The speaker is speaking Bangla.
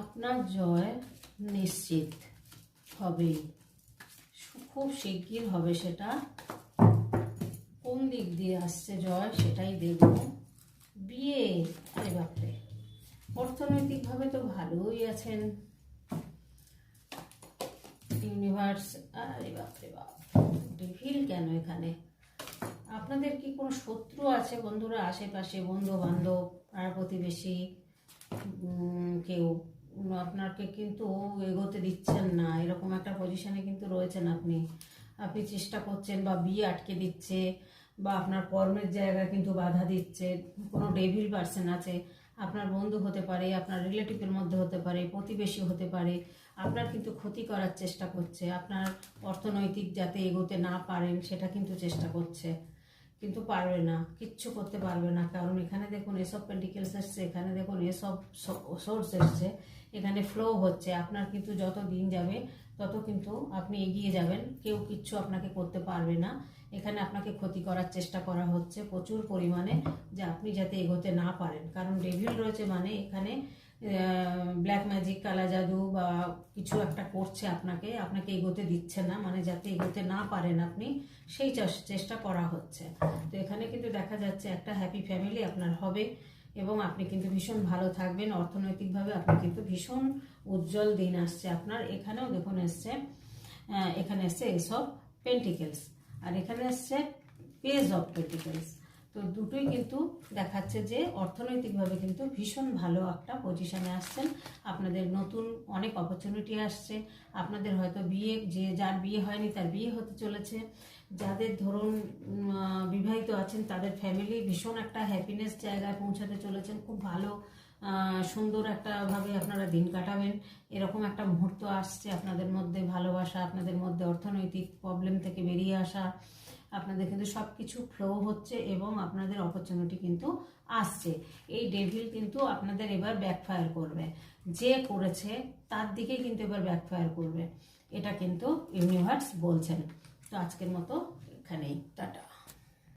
আপনার জয় নিশ্চিত হবেই। খুব শিগগির হবে সেটা। কোন দিক দিয়ে আসছে জয় সেটাই দেখব। বিয়ে? আরে বাপরে। অর্থনৈতিকভাবে তো ভালোই আছেন। ইউনিভার্স আরে বাপরে বাপ। ডিভিল কেন এখানে? আপনাদের কি কোনো শত্রু আছে বন্ধুরা? আশেপাশে বন্ধু বান্ধব পাড়া প্রতিবেশী কেউ? আপনাকে কিন্তু এগোতে দিচ্ছেন না। এরকম একটা পজিশনে কিন্তু রয়েছেন আপনি। আপনি চেষ্টা করছেন বা বিয়ে আটকে দিচ্ছে বা আপনার কর্মের জায়গায় কিন্তু বাধা দিচ্ছে। কোনো ডেভিল পার্সন আছে। আপনার বন্ধু হতে পারে, আপনার রিলেটিভের মধ্যে হতে পারে, প্রতিবেশী হতে পারে। আপনার কিন্তু ক্ষতি করার চেষ্টা করছে। আপনার অর্থনৈতিক যাতে এগোতে না পারেন, সেটা কিন্তু চেষ্টা করছে। কিন্তু পারবে না, কিচ্ছু করতে পারবে না। কারণ এখানে দেখুন, এসব পেন্টিকেলস এসছে, এখানে দেখুন, এসব সোর্স এসছে, এখানে ফ্লো হচ্ছে। আপনার কিন্তু যত দিন যাবে, তত কিন্তু আপনি এগিয়ে যাবেন। কেউ কিচ্ছু আপনাকে করতে পারবে না। এখানে আপনাকে ক্ষতি করার চেষ্টা করা হচ্ছে প্রচুর পরিমাণে, যে আপনি যাতে এগোতে না পারেন। কারণ ডেভিল রয়েছে মানে এখানে ব্ল্যাক ম্যাজিক কালা জাদু বা কিছু একটা করছে আপনাকে আপনাকে এগোতে দিচ্ছে না মানে যাতে এগোতে না পারেন আপনি, সেই চাষ- চেষ্টা করা হচ্ছে। তো এখানে কিন্তু দেখা যাচ্ছে একটা হ্যাপি ফ্যামিলি আপনার হবে এবং আপনি কিন্তু ভীষণ ভালো থাকবেন। অর্থনৈতিকভাবে আপনি কিন্তু ভীষণ উজ্জ্বল দিন আসছে আপনার। এখানেও দেখুন এসছে এখানে এসছে এসব পেন্টিকেলস আর এখানে এসছে পেজ অফ পেন্টিকেলস তো দুটোই কিন্তু দেখাচ্ছে যে অর্থনৈতিকভাবে কিন্তু ভীষণ ভালো একটা পজিশানে আসছেন। আপনাদের নতুন অনেক অপরচুনিটি আসছে। আপনাদের হয়তো বিয়ে, যে যার বিয়ে হয়নি তার বিয়ে হতে চলেছে। যাদের ধরুন বিবাহিত আছেন, তাদের ফ্যামিলি ভীষণ একটা হ্যাপিনেস জায়গায় পৌঁছাতে চলেছেন। খুব ভালো সুন্দর একটা ভাবে আপনারা দিন কাটাবেন। এরকম একটা মুহূর্ত আসছে আপনাদের মধ্যে ভালোবাসা, আপনাদের মধ্যে অর্থনৈতিক প্রবলেম থেকে বেরিয়ে আসা। আপনাদের কিন্তু সব কিছু ফ্লো হচ্ছে এবং আপনাদের অপরচুনিটি কিন্তু আসছে। এই ডেভিল কিন্তু আপনাদের এবার ব্যাকফায়ার করবে। যে করেছে, তার দিকে কিন্তু এবার ব্যাকফায়ার করবে। এটা কিন্তু ইউনিভার্স বলছেন। তো আজকের মতো এখানেই, টাটা।